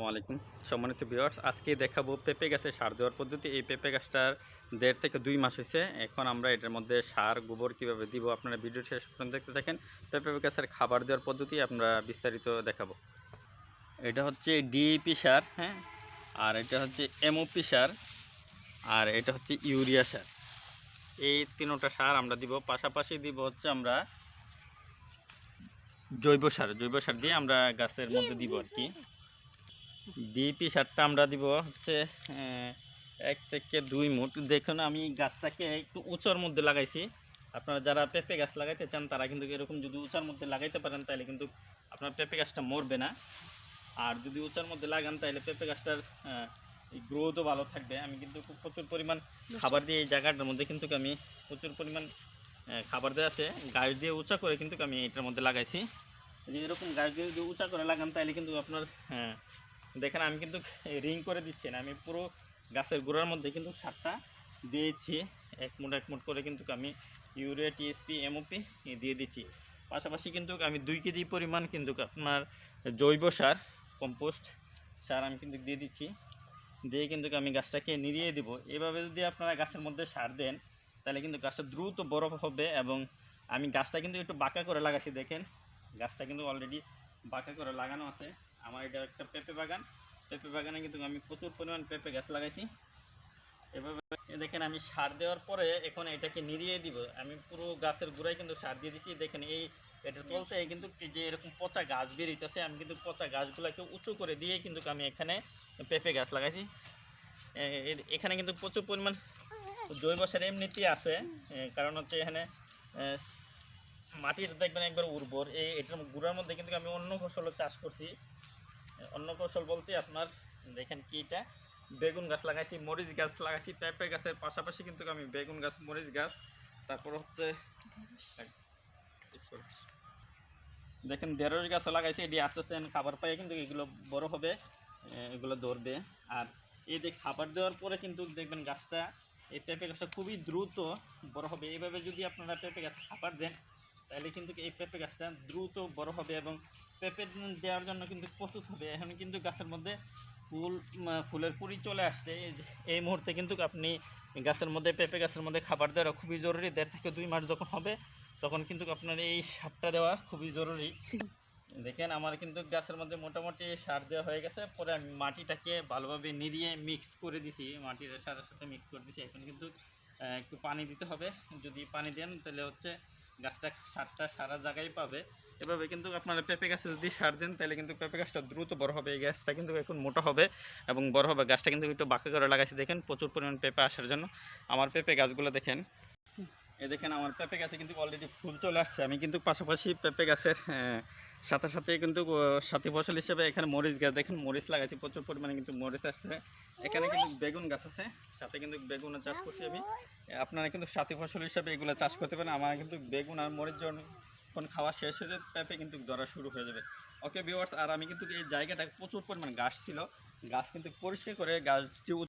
আসসালামু আলাইকুম। সম্মানিত ভিউয়ার্স আজকে দেখাবো পেঁপে গাছে সার দেওয়ার পদ্ধতি। এই পেঁপে গাছটার দেড় থেকে দুই মাস হয়েছে। এখন আমরা এটার মধ্যে সার, গোবর কীভাবে দিব আপনারা ভিডিও শেষ পর্যন্ত দেখতে থাকেন। পেঁপে গাছের খাবার দেওয়ার পদ্ধতি আমরা বিস্তারিত দেখাবো। এটা হচ্ছে ডিএপি সার হ্যাঁ? আর এটা হচ্ছে এমওপি সার, আর এটা হচ্ছে ইউরিয়া সার। এই তিনোটা সার আমরা দিব। পাশাপাশি দিব হচ্ছে আমরা জৈব সার। জৈব সার দিয়ে আমরা গাছের মধ্যে দিব আর কি। ডিপি সারটা আমরা দিব হচ্ছে এক থেকে দুই মুঠ। দেখুন, আমি গাছটাকে একটু উঁচার মধ্যে লাগাইছি। আপনারা যারা পেঁপে গাছ লাগাইতে চান, তারা কিন্তু এরকম যদি উঁচার মধ্যে লাগাইতে পারেন, তাহলে কিন্তু আপনার পেঁপে গাছটা মরবে না। আর যদি উঁচার মধ্যে লাগান, তাহলে পেঁপে গাছটার গ্রোথও ভালো থাকবে। আমি কিন্তু খুব প্রচুর পরিমাণ খাবার দিয়ে এই জায়গাটার মধ্যে কিন্তু আমি প্রচুর পরিমাণ খাবার দেওয়া আছে। গাছ দিয়ে উঁচা করে কিন্তু আমি এটার মধ্যে লাগাইছি। যদি এরকম গাছ দিয়ে যদি উঁচা করে লাগান, তাহলে কিন্তু আপনার দেখেন, আমি কিন্তু রিং করে দিচ্ছি না। আমি পুরো গাছের গোড়ার মধ্যে কিন্তু সারটা দিয়েছি। এক মুঠ এক মুঠ করে কিন্তু আমি ইউরিয়া টিএসপি এমওপি দিয়ে দিচ্ছি। পাশাপাশি কিন্তু আমি দুই কেজি পরিমাণ কিন্তু আপনার জৈব সার কম্পোস্ট সার আমি কিন্তু দিয়ে দিচ্ছি। দিয়ে কিন্তু আমি গাছটাকে নিড়িয়ে দিব। এভাবে যদি আপনারা গাছের মধ্যে সার দেন, তাহলে কিন্তু গাছটা দ্রুত বড় হবে এবং আমি গাছটা কিন্তু একটু বাঁকা করে লাগাচ্ছি। দেখেন, গাছটা কিন্তু অলরেডি বাঁকা করে লাগানো আছে। আমার এটা একটা পেঁপে বাগান। পেঁপে বাগানে কিন্তু আমি প্রচুর পরিমাণ পেঁপে গাছ লাগাইছি। এভাবে দেখেন, আমি সার দেওয়ার পরে এখন এটাকে নিরিয়ে দিব। আমি পুরো গাছের গোড়ায় কিন্তু সার দিয়ে দিচ্ছি দেখেন, এই এটা তলতে কিন্তু যে এরকম পচা গাছ বেরিয়েছে, আমি কিন্তু পচা গাছগুলোকে উঁচু করে দিয়ে কিন্তু আমি এখানে পেঁপে গাছ লাগাইছি। এখানে কিন্তু প্রচুর পরিমাণ জৈব সার এমনিতেই আছে। কারণ হচ্ছে এখানে মাটির দেখবেন একবার উর্বর। এই এটার গুঁড়ার মধ্যে কিন্তু আমি অন্য ফসলও চাষ করছি। অন্য ফসল বলতে আপনার, দেখেন কি এটা? বেগুন গাছ লাগাইছি, মরিচ গাছ লাগাইছি, পেঁপে গাছের পাশাপাশি কিন্তু আমি বেগুন গাছ, মরিচ গাছ, তারপর হচ্ছে দেখেন ঢেঁড়স গাছও লাগাইছি, এটি আস্তে আস্তে খাবার পাই কিন্তু এগুলো বড় হবে এগুলো ধরবে। আর এই যে খাবার দেওয়ার পরে কিন্তু দেখবেন গাছটা, এই পেঁপে গাছটা খুবই দ্রুত বড় হবে। এইভাবে যদি আপনারা পেঁপে গাছ খাবার দেন তাহলে কিন্তু এই পেঁপে গাছটা দ্রুত বড় হবে এবং পেঁপে দেওয়ার জন্য কিন্তু প্রস্তুত হবে। এখন কিন্তু গাছের মধ্যে ফুল ফুলের কুড়ি চলে আসছে। এই মুহূর্তে কিন্তু আপনি গাছের মধ্যে, পেঁপে গাছের মধ্যে খাবার দেওয়া খুবই জরুরি। দেড় থেকে দুই মাস যখন হবে, তখন কিন্তু আপনার এই সারটা দেওয়া খুবই জরুরি। দেখেন, আমার কিন্তু গাছের মধ্যে মোটামুটি সার দেওয়া হয়ে গেছে। পরে আমি মাটিটাকে ভালোভাবে নিরিয়ে মিক্স করে দিছি। মাটির সারের সাথে মিক্স করে দিছি। এখন কিন্তু একটু পানি দিতে হবে। যদি পানি দেন, তাহলে হচ্ছে গাছটা সারটা সারা জায়গায় পাবে। এভাবে কিন্তু আপনারা পেঁপে গাছে যদি সার দেন, তাহলে কিন্তু পেঁপে গাছটা দ্রুত বড় হবে। এই গাছটা কিন্তু এখন মোটা হবে এবং বড় হবে। গাছটা কিন্তু একটু বাঁকা করে লাগাইছি। দেখেন প্রচুর পরিমাণ পেঁপে আসার জন্য। আমার পেঁপে গাছগুলো দেখেন এ দেখেন আমার পেঁপে গাছে কিন্তু অলরেডি ফুল চলে আসছে। আমি কিন্তু পাশাপাশি পেঁপে গাছের সাথে সাথে কিন্তু সাথী ফসল হিসেবে এখানে মরিচ গাছ, দেখেন মরিচ লাগাইছি, প্রচুর পরিমাণে কিন্তু মরিচ আসছে। এখানে কিন্তু বেগুন গাছ আছে, সাথে কিন্তু বেগুন চাষ করছি আমি। আপনারা কিন্তু সাথী ফসল হিসেবে এগুলো চাষ করতে পারেন। আমার কিন্তু বেগুন আর মরিচ যখন খাওয়া শেষ হয়ে যাবে পেঁপে কিন্তু ধরা শুরু হয়ে যাবে। ওকে ভিউয়ার্স আর আমি কিন্তু এই জায়গাটা প্রচুর পরিমাণ গাছ ছিল। গাছ কিন্তু পরিষ্কার করে গাছটি